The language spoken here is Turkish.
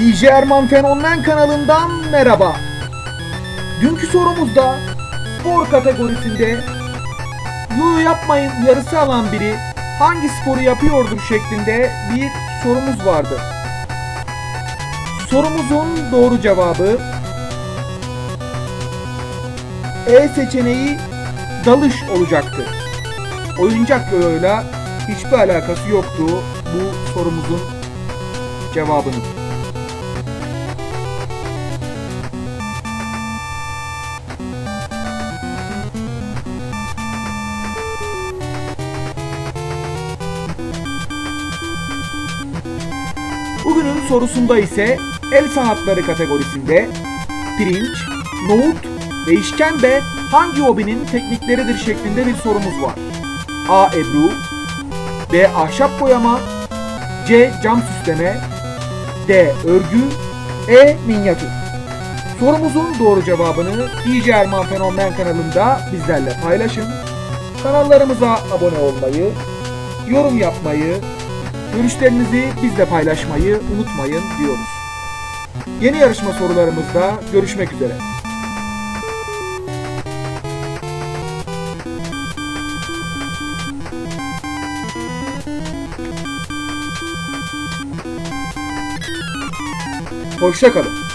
DJ Erman Fenomen kanalından merhaba. Dünkü sorumuzda spor kategorisinde Yu yapmayın yarısı alan biri hangi sporu yapıyordur şeklinde bir sorumuz vardı. Sorumuzun doğru cevabı E seçeneği dalış olacaktı. Oyuncak yoyoyla hiçbir alakası yoktu bu sorumuzun cevabının. Bugünün sorusunda ise el sanatları kategorisinde pirinç, nohut ve işkembe hangi hobinin teknikleridir şeklinde bir sorumuz var. A. Ebru B. Ahşap boyama C. Cam süsleme D. Örgü E. Minyatür Sorumuzun doğru cevabını DJ Erman Fenomen kanalında bizlerle paylaşın. Kanallarımıza abone olmayı, yorum yapmayı, görüşlerinizi bizle paylaşmayı unutmayın diyoruz. Yeni yarışma sorularımızda görüşmek üzere. Hoşçakalın.